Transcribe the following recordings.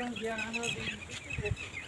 ਕਿਉਂ ਜਾਣਾ ਹੋਵੇ ਹੈਲੋ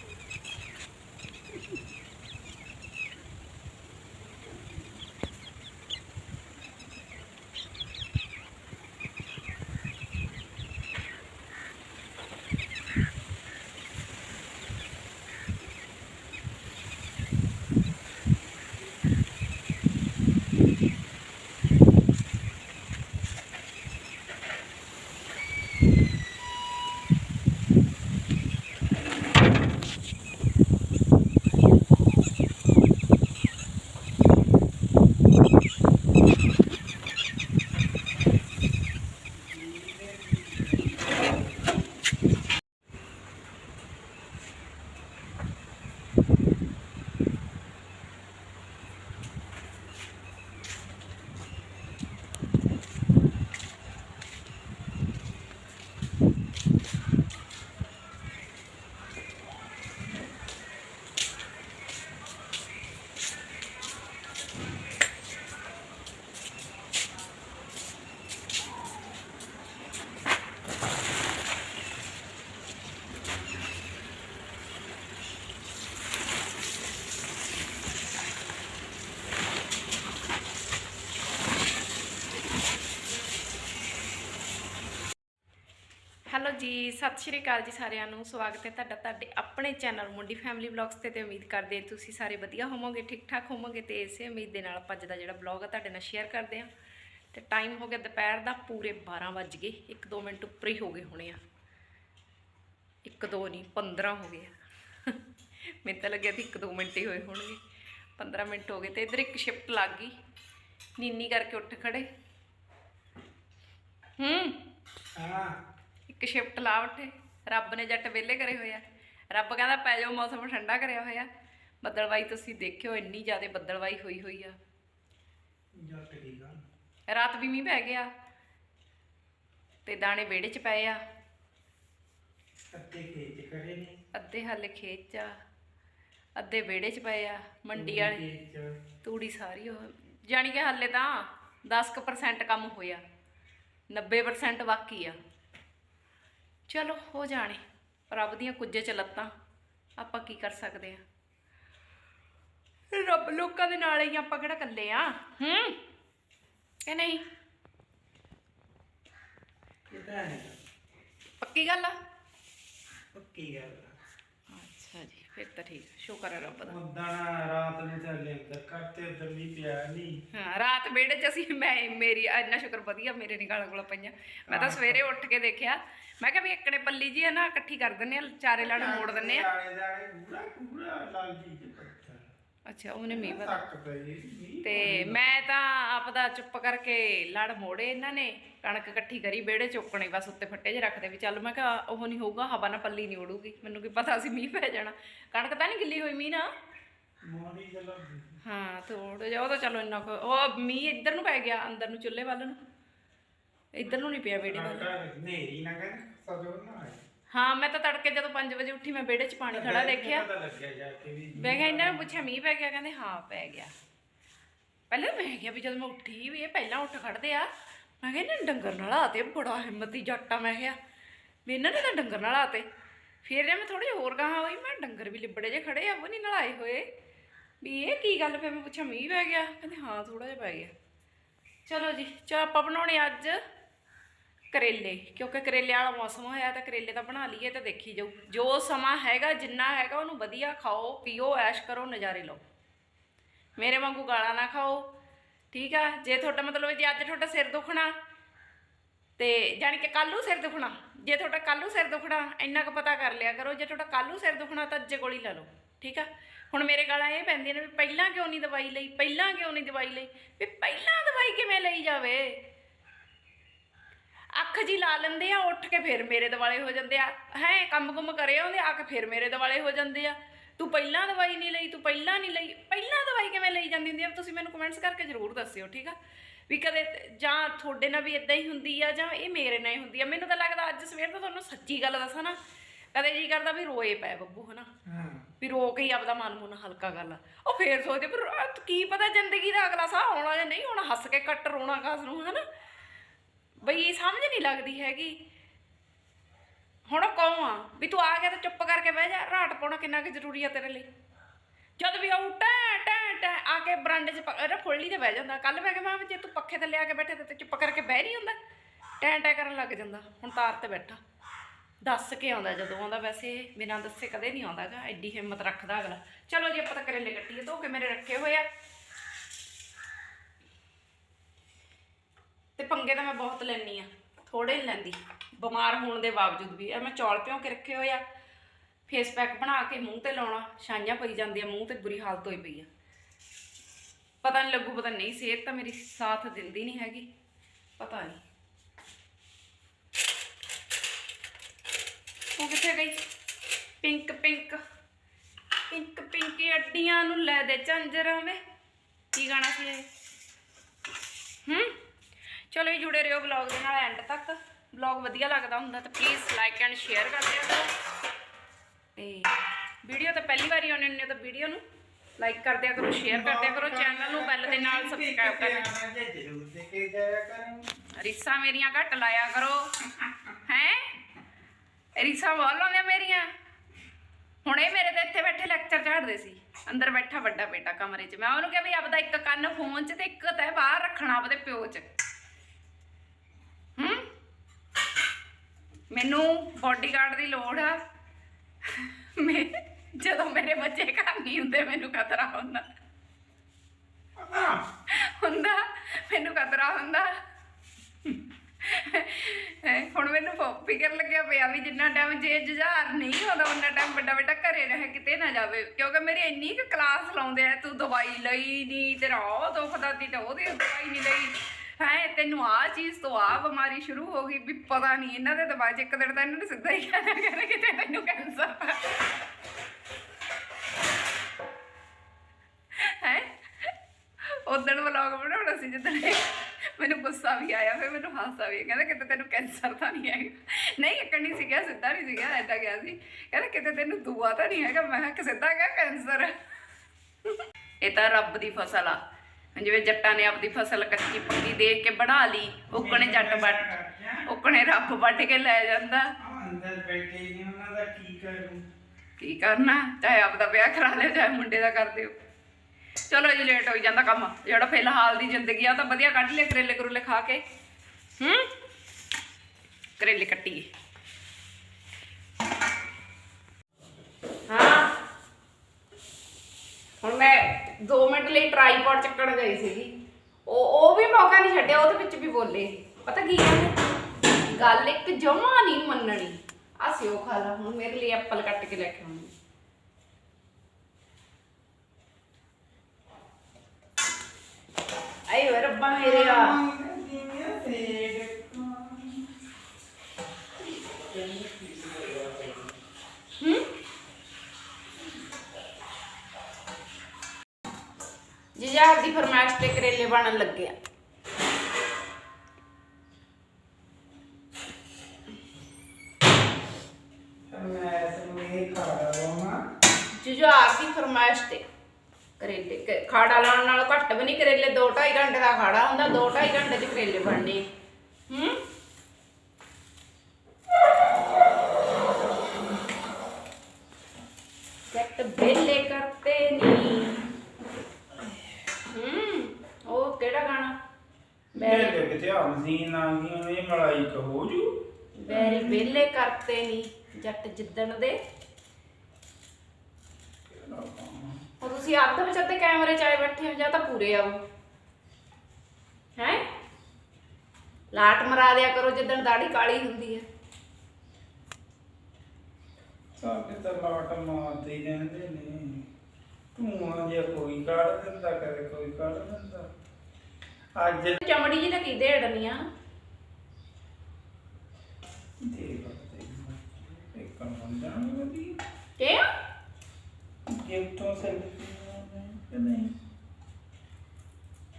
ਜੀ, ਸਤਿ ਸ਼੍ਰੀ ਅਕਾਲ ਜੀ ਸਾਰਿਆਂ ਨੂੰ। ਸਵਾਗਤ ਹੈ ਤੁਹਾਡਾ ਤੁਹਾਡੇ ਆਪਣੇ ਚੈਨਲ ਮੁੰਡੀ ਫੈਮਿਲੀ ਵਲੌਗਸ ਤੇ ਤੇ ਉਮੀਦ ਕਰਦੇ ਤੁਸੀਂ ਸਾਰੇ ਵਧੀਆ ਹੋਵੋਗੇ ਠੀਕ ਠਾਕ ਹੋਵੋਗੇ ਤੇ ਇਸੇ ਉਮੀਦ ਦੇ ਨਾਲ ਆਪਾਂ ਅੱਜ ਦਾ ਜਿਹੜਾ ਵਲੌਗ ਆ ਤੁਹਾਡੇ ਨਾਲ ਸ਼ੇਅਰ ਕਰਦੇ ਹਾਂ। ਤੇ ਟਾਈਮ ਹੋ ਗਿਆ ਦੁਪਹਿਰ ਦਾ, ਪੂਰੇ 12 ਵੱਜ ਗਏ। 1-2 ਮਿੰਟ ਉੱਪਰ ਹੀ ਹੋ ਗਏ ਹੋਣੇ ਆ। 1-2 ਨਹੀਂ 15 ਹੋ ਗਏ ਆ। ਮੈਨੂੰ ਤਾਂ ਲੱਗਿਆ ਸੀ 1-2 ਮਿੰਟ ਹੀ ਹੋਏ ਹੋਣਗੇ। 15 ਮਿੰਟ ਹੋ ਗਏ ਤੇ ਇਧਰ ਇੱਕ ਸ਼ਿਫਟ ਲੱਗ ਗਈ। ਨੀਨੀ ਕਰਕੇ ਉੱਠ ਖੜੇ। ਹੂੰ। ਹਾਂ। ਇੱਕ ਸ਼ਿਫਟ ਲਾ ਉੱਠੇ। ਰੱਬ ਨੇ ਜੱਟ ਵਿਹਲੇ ਕਰੇ ਹੋਏ ਆ। ਰੱਬ ਕਹਿੰਦਾ ਪੈ ਜਾਓ ਮੌਸਮ ਠੰਡਾ ਕਰਿਆ ਹੋਇਆ। ਬੱਦਲਵਾਈ ਤੁਸੀਂ ਦੇਖਿਓ ਇੰਨੀ ਜ਼ਿਆਦਾ ਬੱਦਲਵਾਈ ਹੋਈ ਹੋਈ ਆ। ਜੱਟ ਦੀ ਗੱਲ। ਰਾਤ ਵੀ ਮੀਂਹ ਪੈ ਗਿਆ ਤੇ ਦਾਣੇ ਵਿਹੜੇ 'ਚ ਪਏ ਆ। ਖੇਤ ਨੇ। ਅੱਧੇ ਹਾਲੇ ਖੇਤ 'ਚ ਆ। ਅੱਧੇ ਵਿਹੜੇ 'ਚ ਪਏ ਆ ਮੰਡੀ ਵਾਲੇ। ਤੂੜੀ ਸਾਰੀ ਉਹ ਜਾਣੀ ਕਿ ਹਾਲੇ ਤਾਂ 10% ਕੰਮ ਹੋਇਆ। 90% ਬਾਕੀ ਆ। ਚਲੋ ਹੋ ਜਾਣੇ। ਰੱਬ ਦੀਆਂ ਕੁੱਜੇ ਚ ਲੱਤਾਂ। ਆਪਾਂ ਕੀ ਕਰ ਸਕਦੇ ਆ? ਰੱਬ ਲੋਕਾਂ ਦੇ ਨਾਲ ਹੀ ਆਪਾਂ ਕਿਹੜਾ ਇਕੱਲੇ ਆ? ਹੂੰ? ਕਿ ਨਹੀਂ? ਇਹ ਤਾਂ ਹੈ ਪੱਕੀ ਗੱਲ ਆ? ਪੱਕੀ ਗੱਲ ਅੱਛਾ ਜੀ ਫਿਰ ਤਾਂ ਠੀਕ ਆ, ਸ਼ੁਕਰ ਹੈ ਰੱਬ ਦਾ। ਉਦਾਂ ਰਾਤ ਨੂੰ ਥੱਲੇ ਅੰਦਰ ਕਰਤੇ ਉਧਰ ਵੀ ਪਿਆ ਨਹੀਂ ਹਾਂ ਰਾਤ ਵਿਹੜੇ 'ਚ ਅਸੀਂ ਮੈਂ ਮੇਰੀ ਇੰਨਾ ਸ਼ੁਕਰ ਵਧੀਆ ਮੇਰੇ ਨਹੀਂ ਗਾਲਾਂ ਗੋਲਾਂ ਪਈਆਂ। ਮੈਂ ਤਾਂ ਸਵੇਰੇ ਉੱਠ ਕੇ ਦੇਖਿਆ ਮੈਂ ਕਿਹਾ ਵੀ ਇੱਕਣੇ ਪੱਲੀ ਜੀ ਆ ਨਾ ਇਕੱਠੀ ਕਰ ਦਿੰਨੇ ਆ ਚਾਰੇ ਲੜ ਮੋੜ ਦਿੰਨੇ ਆ। ਆਲੇ ਦਾਲੇ ਪੂਰਾ ਪੂਰਾ ਲਾਲ ਜੀ ਦੇ ਪੱਥਰ। ਅੱਛਾ ਉਹਨੇ ਮੀਂਹ ਪਤਾ ਤੱਕ ਪਈ ਨਹੀਂ ਤੇ ਮੈਂ ਤਾਂ ਆਪਦਾ ਚੁੱਪ ਕਰਕੇ ਲੜ ਮੋੜੇ ਇਹਨਾਂ ਨੇ ਕਣਕ ਇਕੱਠੀ ਕਰੀ ਵਿਹੜੇ ਚੁੱਕਣੇ ਬਸ ਉੱਤੇ ਫੱਟੇ 'ਚ ਰੱਖਦੇ ਵੀ ਚੱਲ ਮੈਂ ਕਿਹਾ ਉਹ ਨਹੀਂ ਹੋਊਗਾ ਹਵਾ ਨਾ ਪੱਲੀ ਨਹੀਂ ਉੜੂਗੀ ਮੈਨੂੰ ਕੀ ਪਤਾ ਸੀ ਮੀਂਹ ਪੈ ਜਾਣਾ। ਕਣਕ ਤਾਂ ਨਹੀਂ ਗਿੱਲੀ ਹੋਈ ਮੀਂਹ ਨਾ ਮੋੜੀ ਹਾਂ ਥੋੜਾ ਜਿਹਾ ਉਹ ਤਾਂ ਚਲੋ ਇੰਨਾ ਕੁ- ਉਹ ਮੀਂਹ ਇੱਧਰ ਨੂੰ ਪੈ ਗਿਆ ਅੰਦਰ ਨੂੰ ਚੁੱਲ੍ਹੇ ਵੱਲ ਨੂੰ। ਇੱਧਰ ਨੂੰ ਨਹੀਂ ਪਿਆ ਵਿਹੜੇ ਵੱਲ। ਨੇਰੀ ਨਾ ਕਰ ਸਜੋ ਨਾ ਆਏ। ਹਾਂ ਮੈਂ ਤਾਂ ਤੜਕੇ ਜਦੋਂ 5 ਵਜੇ ਉੱਠੀ ਮੈਂ ਵਿਹੜੇ 'ਚ ਪਾਣੀ ਖੜਾ ਦੇਖਿਆ। ਪਤਾ ਲੱਗਿਆ ਜਾ ਕੇ ਵੀ ਮੈਂ ਕਿਹਾ ਇਹਨਾਂ ਨੂੰ ਪੁੱਛਿਆ ਮੀਂਹ ਪੈ ਗਿਆ? ਕਹਿੰਦੇ ਹਾਂ ਪੈ ਗਿਆ। ਪਹਿਲਾਂ ਮੈਂ ਕਿਹਾ ਵੀ ਜਦੋਂ ਮੈਂ ਉੱਠੀ ਵੀ ਇਹ ਪਹਿਲਾਂ ਉੱਠ ਖੜਦੇ ਆ ਮੈਂ ਕਿਹਾ ਇਹਨਾਂ ਡੰਗਰ ਨਾਲ ਆਤੇ ਬੜਾ ਹਿੰਮਤੀ ਜੱਟਾ ਮੈਂ ਕਿਹਾ। ਵੀ ਇਹਨਾਂ ਨੇ ਤਾਂ ਡੰਗਰ ਨਾਲ ਆਤੇ। ਫਿਰ ਜੇ ਮੈਂ ਥੋੜੀ ਹੋਰ ਗਾਹਾਂ ਹੋਈ ਮੈਂ ਡੰਗਰ ਵੀ ਲਿਬੜੇ ਜੇ ਖੜੇ ਆ ਉਹ ਨਹੀਂ ਨਲਾਏ ਹੋਏ। ਵੀ ਇਹ ਕੀ ਗੱਲ? ਫਿਰ ਮੈਂ ਪੁੱਛਿਆ ਮੀਂਹ ਪੈ ਗਿਆ? ਕਹਿੰਦੇ ਹਾਂ ਥੋੜਾ ਜਿਹਾ ਪੈ ਗਿਆ। ਚਲੋ ਜੀ ਚਾ ਆਪਾਂ ਬਣਾਉਣੇ ਅੱਜ। ਕਰੇਲੇ, ਕਿਉਂਕਿ ਕਰੇਲੇ ਵਾਲਾ ਮੌਸਮ ਹੋਇਆ ਤਾਂ ਕਰੇਲੇ ਤਾਂ ਬਣਾ ਲਈਏ ਤਾਂ ਦੇਖੀ ਜਾਊ। ਜੋ ਸਮਾਂ ਹੈਗਾ, ਜਿੰਨਾ ਹੈਗਾ, ਉਹਨੂੰ ਵਧੀਆ ਖਾਓ, ਪੀਓ, ਐਸ਼ ਕਰੋ, ਨਜ਼ਾਰੇ ਲਓ। ਮੇਰੇ ਵਾਂਗੂ ਗਾਲਾਂ ਨਾ ਖਾਓ, ਠੀਕ ਆ? ਜੇ ਤੁਹਾਡਾ ਮਤਲਬ ਜੇ ਅੱਜ ਤੁਹਾਡਾ ਸਿਰ ਦੁਖਣਾ, ਤੇ ਜਾਣੀ ਕਿ ਕੱਲ੍ਹ ਨੂੰ ਸਿਰ ਦੁਖਣਾ, ਜੇ ਤੁਹਾਡਾ ਕੱਲ੍ਹ ਨੂੰ ਸਿਰ ਦੁਖਣਾ, ਇੰਨਾ ਕੁ ਪਤਾ ਕਰ ਲਿਆ ਕਰੋ, ਜੇ ਤੁਹਾਡਾ ਕੱਲ੍ਹ ਨੂੰ ਸਿਰ ਦੁਖਣਾ ਤਾਂ ਅੱਜੇ ਗੋਲੀ ਲੈ ਲਓ, ਠੀਕ ਆ? ਹੁਣ ਮੇਰੇ ਗਾਲਾਂ ਇਹ ਪੈਂਦੀਆਂ ਨੇ ਵੀ ਪਹਿਲਾਂ ਕਿਉਂ ਨਹੀਂ ਦਵਾਈ ਲਈ, ਪਹਿਲਾਂ ਕਿਉਂ ਨਹੀਂ ਦਵਾਈ ਲਈ, ਵੀ ਪਹਿਲਾਂ ਦਵਾਈ ਕਿਵੇਂ ਲਈ ਜਾਵੇ? ਅੱਖ ਜੀ ਲਾ ਲੈਂਦੇ ਆ ਉੱਠ ਕੇ ਫਿਰ ਮੇਰੇ ਦਿਵਾਲੇ ਹੋ ਜਾਂਦੇ ਆ। ਹੈ ਕੰਮ ਕੁਮ ਕਰੇ ਆਉਂਦੇ ਆ ਕੇ ਫਿਰ ਮੇਰੇ ਦਿਵਾਲੇ ਹੋ ਜਾਂਦੇ ਆ। ਤੂੰ ਪਹਿਲਾਂ ਦਵਾਈ ਨਹੀਂ ਲਈ ਤੂੰ ਪਹਿਲਾਂ ਨਹੀਂ ਲਈ। ਪਹਿਲਾਂ ਦਵਾਈ ਕਿਵੇਂ ਲਈ ਜਾਂਦੀ ਹੁੰਦੀ ਆ? ਤੁਸੀਂ ਮੈਨੂੰ ਕਮੈਂਟਸ ਕਰਕੇ ਜ਼ਰੂਰ ਦੱਸਿਓ ਠੀਕ ਆ? ਵੀ ਕਦੇ ਜਾਂ ਤੁਹਾਡੇ ਨਾਲ ਵੀ ਇਦਾਂ ਹੀ ਹੁੰਦੀ ਆ ਜਾਂ ਇਹ ਮੇਰੇ ਨਾਲ ਹੀ ਹੁੰਦੀ ਆ। ਮੈਨੂੰ ਤਾਂ ਲੱਗਦਾ ਅੱਜ ਸਵੇਰ ਤੋਂ ਤੁਹਾਨੂੰ ਸੱਚੀ ਗੱਲ ਦੱਸਾਂ ਨਾ ਕਦੇ ਜੀ ਕਰਦਾ ਵੀ ਰੋਏ ਪਏ ਬੱਬੂ ਹਨਾ? ਵੀ ਰੋ ਕੇ ਹੀ ਆਪਦਾ ਮਨ ਮੁਨ ਹਲਕਾ ਕਰ ਲਾ। ਉਹ ਫੇਰ ਸੋਚਦੇ ਪਰ ਕੀ ਪਤਾ ਜ਼ਿੰਦਗੀ ਦਾ ਅਗਲਾ ਸਾਹ ਆਉਣਾ ਜਾਂ ਨਹੀਂ ਹੋਣਾ ਹੱਸ ਕੇ ਕੱਟ ਰੋਣਾ ਕਾਸ ਨੂੰ ਹਨਾ? ਬਈ ਸਮਝ ਨਹੀਂ ਲੱਗਦੀ ਹੈਗੀ। ਹੁਣ ਉਹ ਕੌਣ ਆ? ਵੀ ਤੂੰ ਆ ਗਿਆ ਤਾਂ ਚੁੱਪ ਕਰਕੇ ਬਹਿ ਜਾ, ਰਾਟ ਪਾਉਣਾ ਕਿੰਨਾ ਕੁ ਜ਼ਰੂਰੀ ਆ ਤੇਰੇ ਲਈ। ਜਦ ਵੀ ਆਉ ਟੈ ਟੈ ਟੈ, ਆ ਕੇ ਬਰਾਂਡੇ 'ਚ ਪ- ਇਹਦਾ ਫੁੱਲੀ ਤੇ ਬਹਿ ਜਾਂਦਾ। ਕੱਲ ਮੈਂ ਕਿਹਾ, ਮਾਂ, ਜੇ ਤੂੰ ਪੱਖੇ ਥੱਲੇ ਆ ਕੇ ਬੈਠੇ ਤੇ ਚੁੱਪ ਕਰਕੇ ਬਹਿ ਨਹੀਂ ਹੁੰਦਾ। ਟੈ ਟੈ ਕਰਨ ਲੱਗ ਜਾਂਦਾ। ਹੁਣ ਤਾਰ ਤੇ ਬੈਠਾ। ਦੱਸ ਕੇ ਆਉਂਦਾ ਜਦੋਂ ਆਉਂਦਾ। ਵੈਸੇ ਬਿਨਾਂ ਦੱਸੇ ਕਦੇ ਨਹੀਂ ਆਉਂਦਾਗਾ ਐਡੀ ਹਿੰਮਤ ਰੱਖਦਾ ਅਗਲਾ। ਚਲੋ ਜੀ, ਆਪਾਂ ਤਾਂ ਕਰੇਲੇ ਕੱਟੀਏ। ਧੋ ਕੇ ਮੇਰੇ ਰੱਖੇ ਹੋਏ ਆ। ਤੇ ਪੰਗੇ ਤਾਂ ਮੈਂ ਬਹੁਤ ਲੈਣੀ ਆ ਥੋੜੇ ਨਹੀਂ ਲੈਂਦੀ। ਬਿਮਾਰ ਹੋਣ ਦੇ ਬਾਵਜੂਦ ਵੀ ਇਹ ਮੈਂ ਚੌਲ ਭਿਉਂ ਕੇ ਰੱਖੇ ਹੋਏ ਆ ਫੇਸ ਪੈਕ ਬਣਾ ਕੇ ਮੂੰਹ ਤੇ ਲਾਉਣਾ, ਛਾਈਆਂ ਪਈ ਜਾਂਦੀਆਂ, ਮੂੰਹ ਤੇ ਬੁਰੀ ਹਾਲਤ ਹੋਈ ਪਈ ਆ। ਪਤਾ ਨਹੀਂ ਲੱਗੂ, ਪਤਾ ਨਹੀਂ ਸਿਹਤ ਤਾਂ ਮੇਰੀ ਸਾਥ ਦਿੰਦੀ ਨਹੀਂ ਹੈਗੀ, ਪਤਾ ਨਹੀਂ ਉਹ ਕਿੱਥੇ ਗਈ? ਪਿੰਕ ਪਿੰਕ ਪਿੰਕ ਪਿੰਕ ਅੱਡੀਆਂ ਨੂੰ ਲੈ ਦੇ ਝੰਜਰਾਂ ਵੇ। ਕੀ ਗਾਣਾ ਸੀ ਇਹ? ਹੂੰ? ਚਲੋ ਜੀ, ਜੁੜੇ ਰਹੋ ਵਲੌਗ ਦੇ ਨਾਲ ਐਂਡ ਤੱਕ। ਵਲੌਗ ਵਧੀਆ ਲੱਗਦਾ ਹੁੰਦਾ ਤਾਂ ਪਲੀਜ਼ ਲਾਈਕ ਐਂਡ ਸ਼ੇਅਰ ਕਰ ਦਿਆ ਕਰੋ। ਤੇ ਵੀਡੀਓ ਤਾਂ ਪਹਿਲੀ ਵਾਰੀ ਆਉਣੇ ਨੇ ਤਾਂ ਵੀਡੀਓ ਨੂੰ ਲਾਈਕ ਕਰ ਦਿਆ ਕਰੋ ਸ਼ੇਅਰ ਕਰ ਦਿਆ ਕਰੋ ਚੈਨਲ ਨੂੰ ਬੈਲ ਦੇ ਨਾਲ ਸਬਸਕ੍ਰਾਈਬ ਕਰ ਦਿਆ ਜ਼ਰੂਰ ਦੇ ਕੇ ਜਾਇਆ ਕਰਾਂ ਰੀਸਾਂ ਮੇਰੀਆਂ ਘੱਟ ਲਾਇਆ ਕਰੋ। ਹੈ? ਰੀਸਾਂ ਬਹੁਤ ਲਾਉਂਦੇ ਮੇਰੀਆਂ। ਹੁਣੇ ਮੇਰੇ ਤੇ ਇੱਥੇ ਬੈਠੇ ਲੈਕਚਰ ਝਾੜਦੇ ਸੀ। ਅੰਦਰ ਬੈਠਾ ਵੱਡਾ ਬੇਟਾ ਕਮਰੇ 'ਚ। ਮੈਂ ਉਹਨੂੰ ਕਿਹਾ ਵੀ ਆਪਦਾ ਇੱਕ ਕੰਨ ਫੋਨ 'ਚ ਤੇ ਇੱਕ ਤੈ ਬਾਹਰ ਰੱਖਣਾ ਆਪਦੇ ਪਿਓ 'ਚ ਹੂੰ ਮੈਨੂੰ ਬਾਡੀਗਾਰਡ ਦੀ ਲੋੜ ਆ। ਮੈਂ ਜਦੋਂ ਮੇਰੇ ਬੱਚੇ ਘਰ ਨਹੀਂ ਹੁੰਦੇ, ਮੈਨੂੰ ਖਤਰਾ ਹੁੰਦਾ। ਹੁੰਦਾ, ਮੈਨੂੰ ਖਤਰਾ ਹੁੰਦਾ। ਹੁਣ ਮੈਨੂੰ ਫਿਕਰ ਲੱਗਿਆ ਪਿਆ ਵੀ ਜਿੰਨਾ ਟਾਈਮ ਜੇ ਜੁਝਾਰ ਨਹੀਂ ਹੁੰਦਾ ਉਹਨਾਂ ਟਾਈਮ ਵੱਡਾ ਵੱਡਾ ਘਰੇ ਰਹੇ ਕਿਤੇ ਨਾ ਜਾਵੇ। ਕਿਉਂਕਿ ਮੇਰੀ ਇੰਨੀ ਕੁ ਕਲਾਸ ਲਾਉਂਦੇ ਆ, ਤੂੰ ਦਵਾਈ ਲਈ ਨਹੀਂ ਤੇਰਾ ਉਹ ਦੁਖਦਾ ਤੀ ਤੇ ਉਹਦੀ ਦਵਾਈ ਨਹੀਂ ਲਈ। ਹੈ, ਤੈਨੂੰ ਆ ਚੀਜ਼ ਤੋਂ ਆ ਬਿਮਾਰੀ ਸ਼ੁਰੂ ਹੋ ਗਈ ਵੀ ਪਤਾ ਨਹੀਂ ਇਹਨਾਂ ਦੇ ਦਵਾਈ 'ਚ ਇੱਕ ਦਿਨ ਤਾਂ ਇਹਨਾਂ ਨੇ ਸਿੱਧਾ ਹੀ ਕਹਿਣਾ ਕਿ ਤੈਨੂੰ ਕੈਂਸਰ ਹੈ? ਉਦੋਂ ਵਲੌਗ ਬਣਾਉਣਾ ਸੀ ਜਦੋਂ ਮੈਨੂੰ ਗੁੱਸਾ ਵੀ ਆਇਆ, ਫਿਰ ਮੈਨੂੰ ਹਾਸਾ ਵੀ ਕਹਿੰਦਾ ਕਿਤੇ ਤੈਨੂੰ ਕੈਂਸਰ ਤਾਂ ਨਹੀਂ ਹੈਗਾ। ਨਹੀਂ, ਇੱਕ ਨਹੀਂ ਸੀਗਾ, ਸਿੱਧਾ ਨਹੀਂ ਸੀਗਾ ਗਿਆ ਗਿਆ ਸੀ। ਕਹਿੰਦਾ ਕਿਤੇ ਤੈਨੂੰ ਦੂਆ ਤਾਂ ਨਹੀਂ ਹੈਗਾ। ਮੈਂ ਕਿਹਾ ਸਿੱਧਾ ਗਿਆ ਕੈਂਸਰ ਇਹ ਤਾਂ ਰੱਬ ਦੀ ਫਸਲ ਆ। ਜਿਵੇਂ ਜੱਟਾਂ ਨੇ ਆਪਦੀ ਫਸਲ ਕੱਚੀ ਪੱਕੀ ਦੇਖ ਕੇ ਬਣਾ ਲਈ, ਉਕਣੇ ਜੱਟ ਵੱਟ, ਉਕਣੇ ਰੱਬ ਵੱਢ ਕੇ ਲੈ ਜਾਂਦਾ। ਅੰਦਰ ਬੈਠੇ ਨੇ ਉਹਨਾਂ ਦਾ ਕੀ ਕਰੂੰ ਕੀ ਕਰਨਾ, ਚਾਹੇ ਆਪਦਾ ਵਿਆਹ ਕਰਾ ਲਿਓ ਚਾਹੇ ਮੁੰਡੇ ਦਾ ਕਰ ਦਿਓ। ਚਲੋ ਜੀ ਲੇਟ ਹੋਈ ਜਾਂਦਾ ਕੰਮ। ਜਿਹੜਾ ਫਿਲਹਾਲ ਦੀ ਜ਼ਿੰਦਗੀ ਆ ਤਾਂ ਵਧੀਆ ਕੱਢ ਲਿਆ, ਕਰੇਲੇ ਕਰੂਲੇ ਖਾ ਕੇ। ਹੂੰ? ਕਰੇਲੇ ਕੱਟੀਏ। ਹਾਂ। ਹੁਣ ਮੈਂ 2 ਮਿੰਟ ਲਈ ਟ੍ਰਾਈਪੋਡ ਚੱਕਣ ਗਈ ਸੀਗੀ। ਉਹ ਉਹ ਵੀ ਮੌਕਾ ਨਹੀਂ ਛੱਡਿਆ, ਉਹਦੇ ਵਿੱਚ ਵੀ ਬੋਲੇ। ਪਤਾ ਕੀ ਕਹਿੰਦੇ ਗੱਲ ਇੱਕ ਜਮਾ ਨਹੀਂ ਮੰਨਣੀ। ਆ ਸਿਓ ਖਾ ਲਾ ਹੁਣ ਮੇਰੇ ਲਈ ਐਪਲ ਕੱਟ ਕੇ ਲੈ ਕੇ ਆਉਣੀ। ਆਈ ਓਏ ਰੱਬਾ ਮੇਰੇ ਆ। 50 ਦੀ ਫਰਮਾਇਸ਼ ਤੇ ਕਰੇਲੇ ਬਣਨ ਲੱਗੇ ਆ। ਕਰੇਲੇ ਖਾੜਾ ਲਾਉਣ ਨਾਲ ਘੱਟ ਵੀ ਨਹੀਂ ਕਰੇਲੇ 2 2.5 ਘੰਟੇ ਦਾ ਖਾੜਾ ਹੁੰਦਾ 2 2.5 ਘੰਟੇ ਚ ਕਰੇਲੇ ਬਣਨੇ ਹੂੰ? ਕੱਟ ਕਰਤੇ ਮੇਰੇ ਤੇ ਕਿਤੇ ਆ ਮਸ਼ੀਨ ਆ ਗਈ ਇਹ ਮਲਾਈ ਕ ਹੋ ਜੂ? ਬੈਰੀ ਬੇਲੇ ਕਰਤੇ ਨਹੀਂ ਜੱਟ ਜਿੱਦਣ ਦੇ। ਉਹ ਤੁਸੀਂ ਅੱਧ ਵਿੱਚ ਅੱਧੇ ਕੈਮਰੇ ਚ ਆਏ ਬੈਠੇ ਹੋ ਜਾਂ ਤਾਂ ਪੂਰੇ ਆਓ। ਹੈ? ਲਾਟ ਮਰਾ ਦਿਆ ਕਰੋ ਜਿੱਦਣ ਦਾੜੀ ਕਾਲੀ ਹੁੰਦੀ ਹੈ। ਸਾਡੇ ਤਾਂ ਲਾਟ ਮਾਰਦੇ ਰਹਿੰਦੇ ਨੇ। ਧੂਆਂ ਜਿਹਾ ਕੋਈ ਕੱਢ ਦਿੰਦਾ ਕਦੇ ਕੋਈ ਕੱਢ ਦਿੰਦਾ। ਅੱਜ ਚਮੜੀ ਜੀ ਤਾਂ ਕੀ ਦੇੜਨੀ ਆ? ਦੇਖ ਇੱਕ ਕੰਮ ਜਾਣੀ ਵਧੀ ਕਿ ਗਿਫਟੋਂ ਸੈਲਫੀ ਕਿ ਨਹੀਂ?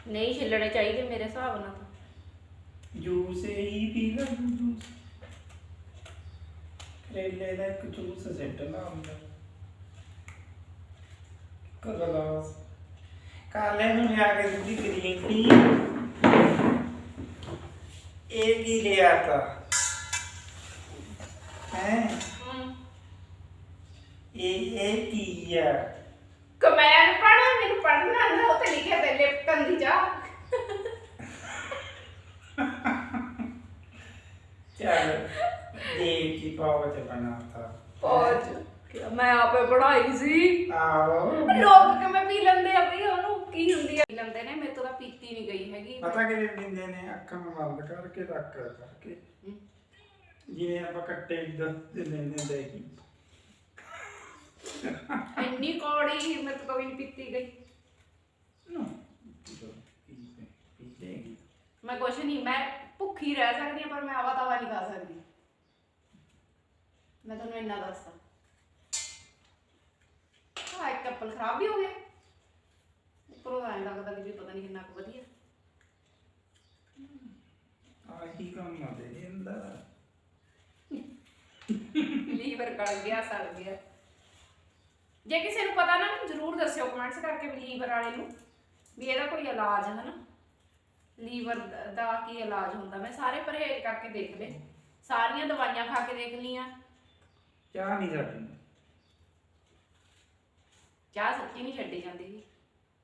ਨਹੀਂ ਛਿੱਲਣੇ ਚਾਹੀਦੇ ਮੇਰੇ ਹਿਸਾਬ ਨਾਲ ਤਾਂ। ਜੂਸ ਹੀ ਪੀ ਲੈ ਜੂਸ। ਕਰੇਲੇ ਦਾ ਇੱਕ ਜੂਸ ਸੈੱਟ ਨਾ ਹੁੰਦਾ ਕਗਲਾਸ ਕਾਲੇ ਨੂੰ ਲਿਆ ਕੇ ਦਿੱਤੀ ਗ੍ਰੀਨ ਟੀ। ਇਹ ਕੀ ਲਿਆ ਤਾ? ਹੈ? ਇਹ ਇਹ ਕੀ ਆ? ਕਮੈਨ ਪੜ੍ਹੋ ਮੈਨੂੰ ਪੜ੍ਹਨਾ ਨਾ ਉੱਤੇ ਲਿਖਿਆ ਤੇ ਲਿਪਟਨ ਦੀ ਚਾਹ ਚੱਲ ਦੇਵ ਕੀ ਪਾਵਤ ਬਣਾਤਾ। ਪਹੁੰਚ ਮੈਂ ਆਪੇ ਪੜਾਈ ਸੀ। ਆਓ ਲੋਕ ਕਿਵੇਂ ਪੀ ਲੈਂਦੇ ਆ ਵੀ ਉਹਨੂੰ ਕੀ ਹੁੰਦੀ ਆ? ਲੈਂਦੇ ਨੇ ਮੇਰੇ ਤੋਂ ਤਾਂ ਪੀਤੀ ਨਹੀਂ ਗਈ ਹੈਗੀ। ਪਤਾ ਕਿ ਦਿੰਦੇ ਨੇ? ਅੱਖਾਂ ਨੂੰ ਬੰਦ ਕਰਕੇ ਰੱਖ ਕਰਕੇ ਜਿਵੇਂ ਆਪਾਂ ਕੱਟੇ ਦੇ ਲੈਂਦੇ ਦੇ ਕੀ ਇੰਨੀ ਕੌੜੀ ਮੇਰੇ ਤੋਂ ਕਦੀ ਨਹੀਂ ਪੀਤੀ ਗਈ। ਨੋ ਪੀਤੇਗੀ ਮੈਂ ਕੁਛ ਨਹੀਂ ਮੈਂ ਭੁੱਖੀ ਰਹਿ ਸਕਦੀ ਹਾਂ ਪਰ ਮੈਂ ਆਵਾ ਤਵਾ ਨਹੀਂ ਖਾ ਸਕਦੀ। ਮੈਂ ਤੁਹਾਨੂੰ ਇੰਨਾ ਦੱਸਦਾ। ਆ ਇੱਕ ਐਪਲ ਖਰਾਬ ਵੀ ਹੋ ਗਿਆ। ਉੱਪਰੋਂ ਐਂ ਲੱਗਦਾ ਵੀ ਪਤਾ ਨਹੀਂ ਕਿੰਨਾ ਕੁ ਵਧੀਆ। ਆਹੀ ਕੰਮ ਆ ਦੇ ਅੰਦਰ। ਲੀਵਰ ਗਲ ਗਿਆ ਸੜ ਗਿਆ। ਜੇ ਕਿਸੇ ਨੂੰ ਪਤਾ ਨਾ ਮੈਨੂੰ ਜ਼ਰੂਰ ਦੱਸਿਓ ਕਮੈਂਟਸ ਕਰਕੇ ਵੀ ਲੀਵਰ ਵਾਲੇ ਨੂੰ ਵੀ ਇਹਦਾ ਕੋਈ ਇਲਾਜ ਹੈ ਨਾ ਲੀਵਰ ਦਾ ਕੀ ਇਲਾਜ ਹੁੰਦਾ? ਮੈਂ ਸਾਰੇ ਪਰਹੇਜ਼ ਕਰਕੇ ਦੇਖ ਲਏ। ਸਾਰੀਆਂ ਦਵਾਈਆਂ ਖਾ ਕੇ ਦੇਖ ਲਈਆਂ। ਚਾਹ ਨਹੀਂ ਸਾਡੀ ਚਾਹ ਸੱਚੀ ਨਹੀਂ ਛੱਡੀ ਜਾਂਦੀ। ਜੀ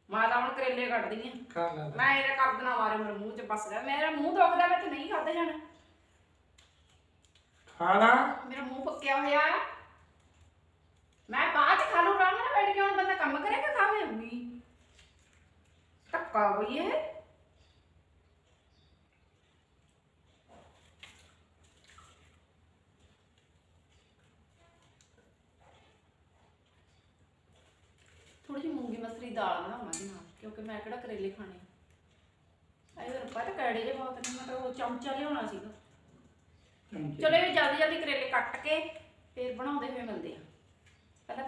ਮੈਂ ਤਾਂ ਹੁਣ ਕਰੇਲੇ ਕੱਢਦੀ ਆ। ਖਾ ਲੈ ਮੈਂ ਇਹਦਾ ਕੱਢ ਨਾ ਮਾਰੇ ਮੇਰੇ ਮੂੰਹ 'ਚ ਪਸ ਗਿਆ ਮੇਰਾ ਮੂੰਹ ਦੁਖਦਾ ਮੈਂ ਤੇ ਨਹੀਂ ਖਾਦੇ ਜਾਣਾ। ਖਾ ਲਾ। ਮੇਰਾ ਮੂੰਹ ਪੱਕਿਆ ਹੋਇਆ। ਆ ਮੈਂ ਬਾਅਦ ਚ ਖਾ ਲੂ ਰਾਮ ਨਾਲ ਬੈਠ ਕੇ ਹੁਣ ਬੰਦਾ ਕੰਮ ਕਰੇਗਾ ਖਾਵੇ ਵੀ ਧੱਕਾ ਹੋਈ ਇਹ। ਮਸਰੀ ਦਾਲ ਬਣਾਵਾਂਗੀ ਨਾਲ ਕਿਉਂਕਿ ਮੈਂ ਕਿਹੜਾ ਕਰੇਲੇ ਖਾਣੇ ਆ। ਇਹ ਰੱਬਾ ਤਾਂ ਕੜੇ ਜੇ ਬਹੁਤ ਨੇ ਮੈਂ ਤਾਂ ਉਹ ਚਮਚਾ ਲਿਆਉਣਾ ਸੀਗਾ। ਚਲੋ ਇਹ ਜਲਦੀ ਜਲਦੀ ਕਰੇਲੇ ਕੱਟ ਕੇ ਫੇਰ ਬਣਾਉਂਦੇ ਹੋਏ ਮਿਲਦੇ ਆ। ਪਹਿਲਾਂ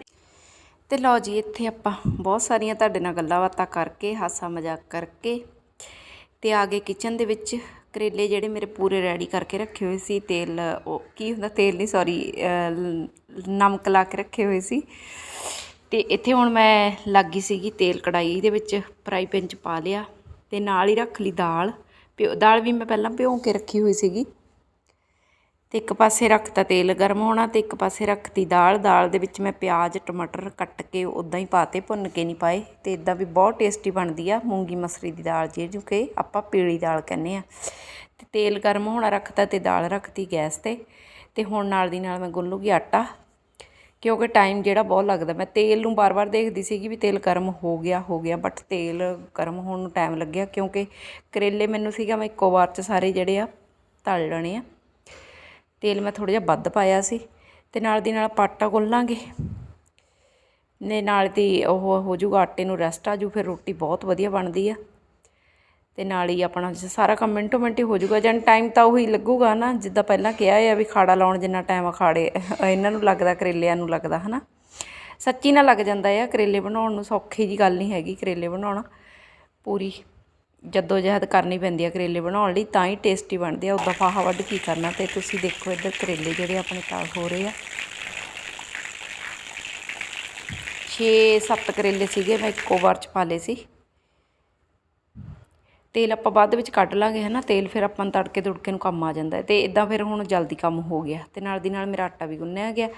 ਤੇ ਲਓ ਜੀ ਇੱਥੇ ਆਪਾਂ ਬਹੁਤ ਸਾਰੀਆਂ ਤੁਹਾਡੇ ਨਾਲ ਗੱਲਾਂ ਬਾਤਾਂ ਕਰਕੇ ਹਾਸਾ ਮਜ਼ਾਕ ਕਰਕੇ ਤੇ ਆ ਗਏ ਕਿਚਨ ਦੇ ਵਿੱਚ ਕਰੇਲੇ ਜਿਹੜੇ ਮੇਰੇ ਪੂਰੇ ਰੈਡੀ ਕਰਕੇ ਰੱਖੇ ਹੋਏ ਸੀ ਤੇਲ ਉਹ ਕੀ ਹੁੰਦਾ ਤੇਲ ਨਹੀਂ ਸੌਰੀ ਨਮਕ ਲਾ ਕੇ ਰੱਖੇ ਹੋਏ ਸੀ। ਤੇ ਇੱਥੇ ਹੁਣ ਮੈਂ ਲੱਗ ਗਈ ਸੀਗੀ ਤੇਲ ਕੜਾਈ ਦੇ ਵਿੱਚ, ਫਰਾਈ ਪੈਨ ਚ ਪਾ ਲਿਆ ਤੇ ਨਾਲ ਹੀ ਰੱਖ ਲਈ ਦਾਲ। ਪਿਓ ਦਾਲ ਵੀ ਮੈਂ ਪਹਿਲਾਂ ਭਿਉਂ ਕੇ ਰੱਖੀ ਹੋਈ ਸੀਗੀ। ਤੇ ਇੱਕ ਪਾਸੇ ਰੱਖਤਾ ਤੇਲ ਗਰਮ ਹੋਣਾ ਤੇ ਇੱਕ ਪਾਸੇ ਰੱਖਤੀ ਦਾਲ। ਦਾਲ ਦੇ ਵਿੱਚ ਮੈਂ ਪਿਆਜ਼, ਟਮਾਟਰ ਕੱਟ ਕੇ ਉਦਾਂ ਹੀ ਪਾਤੇ ਭੁੰਨ ਕੇ ਨਹੀਂ ਪਾਏ ਤੇ ਇਦਾਂ ਵੀ ਬਹੁਤ ਟੇਸਟੀ ਬਣਦੀ ਆ ਮੂੰਗੀ ਮਸਰੀ ਦੀ ਦਾਲ ਜਿਹਨੂੰ ਕਿ ਆਪਾਂ ਪੀਲੀ ਦਾਲ ਕਹਿੰਦੇ ਆ। ਤੇ ਤੇਲ ਗਰਮ ਹੋਣਾ ਰੱਖਤਾ ਤੇ ਦਾਲ ਰੱਖਤੀ ਗੈਸ ਤੇ। ਤੇ ਹੁਣ ਨਾਲ ਦੀ ਨਾਲ ਮੈਂ ਗੁੰਨੂਗੀ ਆਟਾ। ਕਿਉਂਕਿ ਟਾਈਮ ਜਿਹੜਾ ਬਹੁਤ ਲੱਗਦਾ। ਮੈਂ ਤੇਲ ਨੂੰ ਬਾਰ-ਬਾਰ ਦੇਖਦੀ ਸੀਗੀ ਵੀ ਤੇਲ ਗਰਮ ਹੋ ਗਿਆ ਹੋ ਗਿਆ ਬਟ ਤੇਲ ਗਰਮ ਹੋਣ ਨੂੰ ਟਾਈਮ ਲੱਗਿਆ ਕਿਉਂਕਿ ਕਰੇਲੇ ਮੈਨੂੰ ਸੀਗਾ ਮੈਂ ਇੱਕੋ ਵਾਰ ਚ ਸਾਰੇ ਜਿਹੜੇ ਆ ਤਲ ਲੈਣੇ ਆ। ਤੇਲ ਮੈਂ ਥੋੜਾ ਜਿਹਾ ਵੱਧ ਪਾਇਆ ਸੀ ਤੇ ਨਾਲ ਦੀ ਨਾਲ ਪਾਟਾ ਆਟਾ ਨੇ ਨਾਲ ਦੀ ਉਹ ਹੋ ਜੂਗਾ, ਆਟੇ ਨੂੰ ਰੈਸਟ ਆ ਜੂ, ਫਿਰ ਰੋਟੀ ਬਹੁਤ ਵਧੀਆ ਬਣਦੀ ਆ। ਤੇ ਨਾਲ ਹੀ ਆਪਣਾ ਸਾਰਾ ਕੰਮ ਮਿੰਟੋ ਮਿੰਟੀ ਹੋ ਜੂਗਾ ਜਨ ਟਾਈਮ ਤਾਂ ਉਹੀ ਲੱਗੂਗਾ ਨਾ, ਜਿੱਦਾਂ ਪਹਿਲਾਂ ਕਿਹਾ ਆ ਵੀ ਖਾੜਾ ਲਾਉਣ ਜਿੰਨਾ ਟਾਈਮ ਅਖਾੜੇ ਇਹਨਾਂ ਨੂੰ ਲੱਗਦਾ, ਕਰੇਲਿਆਂ ਨੂੰ ਲੱਗਦਾ, ਹਨਾ? ਸੱਚੀ ਨਾ ਲੱਗ ਜਾਂਦਾ ਆ, ਕਰੇਲੇ ਬਣਾਉਣ ਨੂੰ ਸੌਖੀ ਜੀ ਗੱਲ ਨਹੀਂ ਹੈਗੀ, ਕਰੇਲੇ ਬਣਾਉਣਾ ਪੂਰੀ ਜਦੋਂ ਜਹਿਦ ਕਰਨੀ ਪੈਂਦੀ ਆ ਕਰੇਲੇ ਬਣਾਉਣ ਲਈ, ਤਾਂ ਹੀ ਟੇਸਟੀ ਬਣਦੇ ਆ ਉਦਾਂ ਫਾਹਾ ਵੱਢ ਕੀ ਕਰਨਾ, ਤੇ ਤੁਸੀਂ ਦੇਖੋ ਇੱਧਰ ਕਰੇਲੇ ਜਿਹੜੇ ਆਪਣੇ ਤਾਲ ਹੋ ਰਹੇ ਆ। 6-7 ਕਰੇਲੇ ਸੀਗੇ, ਮੈਂ ਇੱਕੋ ਵਾਰ ਚ ਪਾ ਲਏ ਸੀ। ਤੇਲ ਆਪਾਂ ਬਾਅਦ ਵਿੱਚ ਕੱਢ ਲਾਂਗੇ, ਹਨਾ? ਤੇਲ ਫਿਰ ਆਪਾਂ ਨੂੰ ਤੜਕੇ ਤੁੜਕੇ ਨੂੰ ਕੰਮ ਆ ਜਾਂਦਾ ਹੈ ਤੇ ਇਦਾਂ ਫਿਰ ਹੁਣ ਜਲਦੀ ਕੰਮ ਹੋ ਗਿਆ। ਤੇ ਨਾਲ ਦੀ ਨਾਲ ਮੇਰਾ ਆਟਾ ਵੀ ਗੁੰਨਿਆ ਗਿਆ।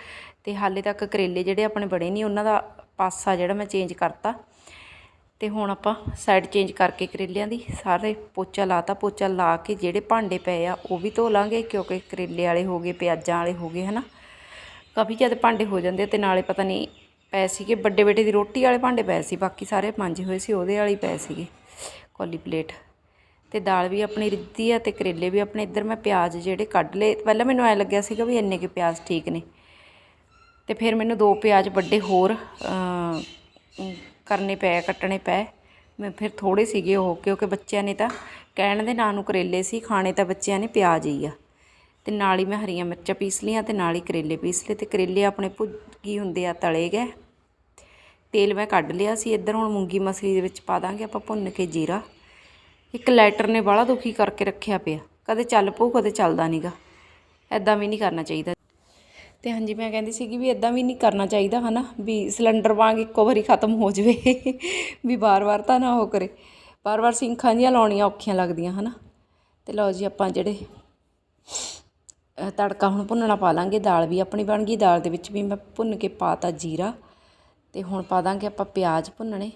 ਤੇ ਹਾਲੇ ਤੱਕ ਕਰੇਲੇ ਜਿਹੜੇ ਆਪਣੇ ਬਣੇ ਨਹੀਂ, ਉਹਨਾਂ ਦਾ ਪਾਸਾ ਜਿਹੜਾ ਮੈਂ ਚੇਂਜ ਕਰਤਾ। ਤੇ ਹੁਣ ਆਪਾਂ ਸਾਈਡ ਚੇਂਜ ਕਰਕੇ ਕਰੇਲਿਆਂ ਦੀ ਸਾਰੇ ਪੋਚਾ ਲਾਤਾ। ਪੋਚਾ ਲਾ ਕੇ ਜਿਹੜੇ ਭਾਂਡੇ ਪਏ ਆ, ਉਹ ਵੀ ਧੋ ਲਾਂਗੇ, ਕਿਉਂਕਿ ਕਰੇਲੇ ਵਾਲੇ ਹੋ ਗਏ, ਪਿਆਜ਼ਾਂ ਵਾਲੇ ਹੋ ਗਏ, ਹਨਾ? ਕਾਫੀ ਜ਼ਿਆਦਾ ਭਾਂਡੇ ਹੋ ਜਾਂਦੇ ਆ ਤੇ ਨਾਲੇ ਪਤਾ ਨਹੀਂ ਪਏ ਸੀਗੇ, ਵੱਡੇ ਬੇਟੇ ਦੀ ਰੋਟੀ ਵਾਲੇ ਭਾਂਡੇ ਪਏ ਸੀ, ਬਾਕੀ ਸਾਰੇ ਮਾਂਜੇ ਹੋਏ ਸੀ, ਉਹਦੇ ਵਾਲੇ ਹੀ ਪਏ ਸੀਗੇ। ਕੌਲੀ ਪਲੇਟ। ਤੇ ਦਾਲ ਵੀ ਆਪਣੀ ਰਿੱਧੀ ਆ ਤੇ ਕਰੇਲੇ ਵੀ ਆਪਣੇ ਇੱਧਰ ਮੈਂ ਪਿਆਜ਼ ਜਿਹੜੇ ਕੱਢ ਲਏ। ਪਹਿਲਾਂ ਮੈਨੂੰ ਐ ਲੱਗਿਆ ਸੀਗਾ ਵੀ ਇੰਨੇ ਕਿ ਪਿਆਜ਼ ਠੀਕ ਨੇ। ਤੇ ਫਿਰ ਮੈਨੂੰ ਦੋ ਪਿਆਜ਼ ਵੱਡੇ ਹੋਰ ਕਰਨੇ ਪਏ, ਕੱਟਣੇ ਪਏ। ਮੈਂ ਫਿਰ ਥੋੜੇ ਸੀਗੇ ਉਹ, ਕਿਉਂਕਿ ਬੱਚਿਆਂ ਨੇ ਤਾਂ ਕਹਿਣ ਦੇ ਨਾਂ ਨੂੰ ਕਰੇਲੇ ਸੀ, ਖਾਣੇ ਤਾਂ ਬੱਚਿਆਂ ਨੇ ਪਿਆਜ਼ ਹੀ ਆ। ਤੇ ਨਾਲ ਹੀ ਮੈਂ ਹਰੀਆਂ ਮਿਰਚਾਂ ਪੀਸ ਲਈਆਂ ਤੇ ਨਾਲ ਹੀ ਕਰੇਲੇ ਪੀਸ ਲਏ ਤੇ ਕਰੇਲੇ ਆਪਣੇ ਭੁੱਗੀ ਹੁੰਦੇ ਆ, ਤਲੇ ਗਏ। ਤੇਲ ਮੈਂ ਕੱਢ ਲਿਆ ਸੀ, ਇੱਧਰ ਹੁਣ ਮੂੰਗੀ ਮਸਰੀ ਦੇ ਵਿੱਚ ਪਾ ਦਾਂਗੇ, ਆਪਾਂ ਭੁੰਨ ਕੇ ਜੀਰਾ। ਇੱਕ ਲੈਟਰ ਨੇ ਬਾਹਲਾ ਦੁਖੀ ਕਰਕੇ ਰੱਖਿਆ ਪਿਆ। ਕਦੇ ਚੱਲ ਪਊ, ਕਦੇ ਚੱਲਦਾ ਨਹੀਂਗਾ ਐਦਾਂ ਵੀ ਨਹੀਂ ਕਰਨਾ ਚਾਹੀਦਾ। ਤੇ ਹਾਂਜੀ, ਮੈਂ ਕਹਿੰਦੀ ਸੀਗੀ ਵੀ ਇਦਾਂ ਵੀ ਨਹੀਂ ਕਰਨਾ ਚਾਹੀਦਾ, ਹਨਾ? ਵੀ ਸਿਲੰਡਰ ਵਾਂਗ ਇੱਕੋ ਵਾਰੀ ਖਤਮ ਹੋ ਜਵੇ, ਵੀ ਵਾਰ-ਵਾਰ ਤਾਂ ਨਾ ਉਹ ਕਰੇ। ਵਾਰ-ਵਾਰ ਸਿੰਖਾਂ ਜੀਆਂ ਲਾਉਣੀਆਂ ਔਖੀਆਂ ਲੱਗਦੀਆਂ, ਹਨਾ? ਤੇ ਲਓ ਜੀ, ਆਪਾਂ ਜਿਹੜੇ ਤੜਕਾ ਹੁਣ ਭੁੰਨਣਾ ਪਾ ਲਾਂਗੇ, ਦਾਲ ਵੀ ਆਪਣੀ ਬਣ ਗਈ। ਦਾਲ ਦੇ ਵਿੱਚ ਵੀ ਮੈਂ ਭੁੰਨ ਕੇ ਪਾਤਾ ਜੀਰਾ। ਅਤੇ ਹੁਣ ਪਾ ਦਾਂਗੇ ਆਪਾਂ ਪਿਆਜ਼ ਭੁੰਨਣੇ,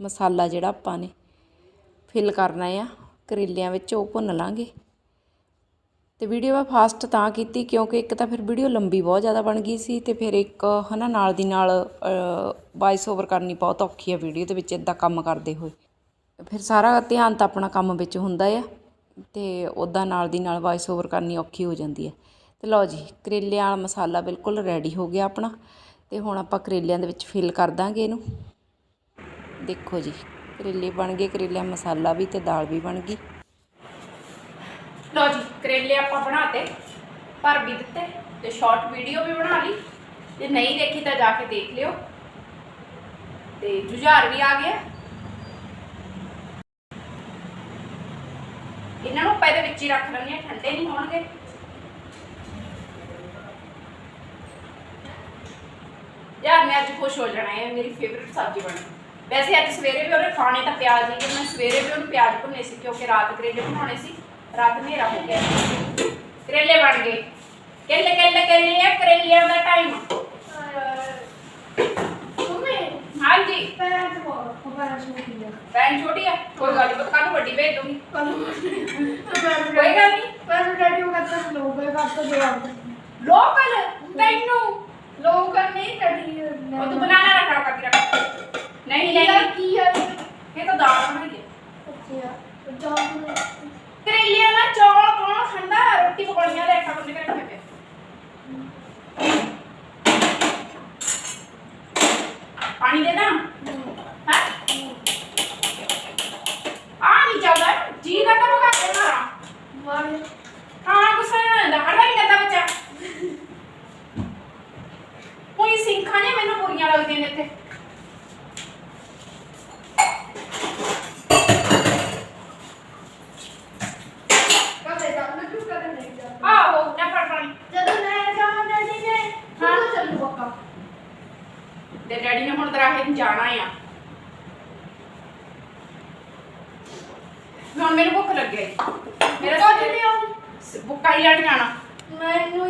ਮਸਾਲਾ ਜਿਹੜਾ ਆਪਾਂ ਨੇ ਫਿਲ ਕਰਨਾ ਆ, ਕਰੇਲਿਆਂ ਵਿੱਚ ਉਹ ਭੁੰਨ ਲਾਂਗੇ। ਤੇ ਵੀਡੀਓ ਮੈਂ ਫਾਸਟ ਤਾਂ ਕੀਤੀ ਕਿਉਂਕਿ ਇੱਕ ਤਾਂ ਫਿਰ ਵੀਡੀਓ ਲੰਬੀ ਬਹੁਤ ਜ਼ਿਆਦਾ ਬਣ ਗਈ ਸੀ ਤੇ ਫਿਰ ਇੱਕ ਹਨਾ ਨਾਲ ਦੀ ਨਾਲ ਵਾਇਸ ਓਵਰ ਕਰਨੀ ਬਹੁਤ ਔਖੀ ਆ ਵੀਡੀਓ ਦੇ ਵਿੱਚ ਇਦਾਂ ਕੰਮ ਕਰਦੇ ਹੋਏ। ਫਿਰ ਸਾਰਾ ਧਿਆਨ ਤਾਂ ਆਪਣਾ ਕੰਮ ਵਿੱਚ ਹੁੰਦਾ ਆ ਤੇ ਉੱਦਾਂ ਨਾਲ ਦੀ ਨਾਲ ਵਾਇਸ ਓਵਰ ਕਰਨੀ ਔਖੀ ਹੋ ਜਾਂਦੀ ਹੈ ਤੇ ਲਓ ਜੀ, ਕਰੇਲਿਆਂ ਵਾਲਾ ਮਸਾਲਾ ਬਿਲਕੁਲ ਰੈਡੀ ਹੋ ਗਿਆ ਆਪਣਾ। ਤੇ ਹੁਣ ਆਪਾਂ ਕਰੇਲਿਆਂ ਦੇ ਵਿੱਚ ਫਿਲ ਕਰ ਦਾਂਗੇ ਇਹਨੂੰ। ਦੇਖੋ ਜੀ, ਕਰੇਲੇ ਬਣ ਗਏ ਕਰੇਲਿਆਂ ਮਸਾਲਾ ਵੀ ਤੇ ਦਾਲ ਵੀ ਬਣ ਗਈ। ਲਓ ਜੀ, ਕਰੇਲੇ ਆਪਾਂ ਬਣਾਤੇ, ਭਰ ਵੀ ਦਿੱਤੇ ਤੇ ਸ਼ਾਰਟ ਵੀਡੀਓ ਵੀ ਬਣਾ ਲਈ। ਜੇ ਨਹੀਂ ਦੇਖੀ ਤਾਂ ਜਾ ਕੇ ਦੇਖ ਲਿਓ। ਤੇ ਜੁਝਾਰ ਵੀ ਆ ਗਿਆ। ਇਹਨਾਂ ਨੂੰ ਆਪਾਂ ਇਹਦੇ ਵਿੱਚ ਹੀ ਰੱਖ ਲੈਂਦੇ ਆ ਠੰਡੇ ਨਹੀਂ ਹੋਣਗੇ। ਯਾਰ ਮੈਂ ਅੱਜ ਖੁਸ਼ ਹੋ ਜਾਣਾ ਹੈ ਮੇਰੀ ਫੇਵਰਿਟ ਸਬਜ਼ੀ ਬਣੀ। ਵੈਸੇ ਅੱਜ ਸਵੇਰੇ ਵੀ ਉਹਨੇ ਖਾਣੇ ਤਾਂ ਪਿਆਜ਼ ਹੀ ਕਿ ਮੈਂ ਸਵੇਰੇ ਵੀ ਉਹਨੂੰ ਪਿਆਜ਼ ਭੁੰਨੇ ਸੀ ਕਿਉਂਕਿ ਰਾਤ ਕਰੇਲੇ ਬਣਾਉਣੇ ਸੀ ਰਾਤ ਹਨੇਰਾ ਹੋ ਗਿਆ ਕਰੇਲੇ ਬਣ ਗਏ। ਕੱਲੇ ਕੱਲੇ ਕੱਲੇ ਆ ਕਰੇਲਿਆਂ ਦਾ ਟਾਈਮ ਹਾਂਜੀ। ਭੈਣ ਛੋਟੀ ਆ। ਕੋਈ ਗੱਲ ਨਹੀਂ ਕੱਲ ਵੱਡੀ ਭੇਜ ਦੂੰਗੀ ਕੋਈ ਗੱਲ ਨਹੀਂ ਲੋਕਲ ਤੈਨੂੰ? ਪਏ ਪਾਣੀ ਦੇ ਦਾਂ ਹਾਂ ਆ ਨਹੀਂ ਚੱਲਦਾ ਜੀ ਦਾ ਤਾਂ ਮਗਾ ਕੇ ਮਾਰਾਂ ਹਾਂ ਗੁੱਸਾ ਨਹੀਂ ਆਉਂਦਾ ਹੜਦਾ ਨਹੀਂ ਕਰਦਾ ਬੱਚਾ ਕੋਈ ਸਿੰਖਾਂ ਨੇ ਮੈਨੂੰ ਬੁਰੀਆਂ ਲੱਗਦੀਆਂ ਨੇ ਇੱਥੇ ਆਹੋ ਨਾ ਫੜ ਪਾਣੀ ਤੇ ਡੈਡੀ ਨੇ ਹੁਣ ਦਰਾਹੇ ਨੂੰ ਜਾਣਾ ਆ ਹੁਣ ਮੈਨੂੰ ਭੁੱਖ ਲੱਗ ਗਈ ਮੇਰਾ ਬੁੱਕਾ ਹੀ ਲੜ ਜਾਣਾ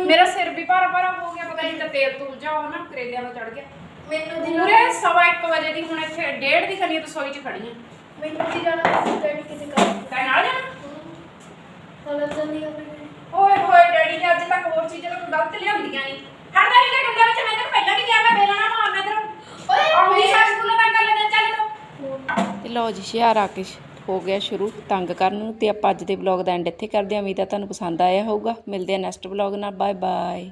ਮੇਰਾ ਸਿਰ ਵੀ ਭਾਰਾ ਭਾਰਾ ਹੋ ਗਿਆ ਪਤਾ ਨਹੀਂ ਤਾਂ ਤੇਲ ਤੂਲ ਜਾ ਉਹ ਨਾ ਕਰੇਲਿਆਂ ਦਾ ਚੜ ਗਿਆ। ਪੂਰੇ ਸਵਾ 1 ਵਜੇ ਦੀ ਹੁਣ ਇੱਥੇ ਡੇਢ ਦੀ ਖਣੀ ਰਸੋਈ 'ਚ ਖੜੀ ਆ। ਤੈ ਨਾਲ ਜਾਣਾ? ਓਏ ਹੋਏ ਡੈਡੀ ਨੇ ਅੱਜ ਤੱਕ ਹੋਰ ਚੀਜ਼ਾਂ ਤਾਂ ਕੋਈ ਗਲਤ ਲਿਆਉਂਦੀਆਂ ਨਹੀਂ ਖੜਦਾ ਨਹੀਂ ਕਿ ਗੰਦੇ ਵਿੱਚ ਮੈਂ ਤੈਨੂੰ ਪਹਿਲਾਂ ਵੀ ਕਿਹਾ ਮੈਂ ਬੇਲਣਾ ਮਾਰਨਾ ਤੇਰਾ ਓਏ ਆਉਂਦੀ ਸਾਸ ਸਕੂਲੋਂ ਤਾਂ ਕਰ ਲੈਂਦੇ ਚੱਲ ਤੂੰ। ਤੇ ਲਓ ਜੀ ਸ਼ਿਆਰ ਆ ਕੇ ਸ਼- ਹੋ ਗਿਆ ਸ਼ੁਰੂ। ਤੰਗ ਕਰਨ ਨੂੰ ਤੇ ਆਪਾਂ ਅੱਜ ਦੇ ਵਲੌਗ ਦਾ ਐਂਡ ਇੱਥੇ ਕਰਦੇ ਹਾਂ। ਉਮੀਦ ਹੈ ਤੁਹਾਨੂੰ ਪਸੰਦ ਆਇਆ ਹੋਊਗਾ। ਮਿਲਦੇ ਹਾਂ ਨੈਕਸਟ ਵਲੌਗ ਨਾਲ। Bye bye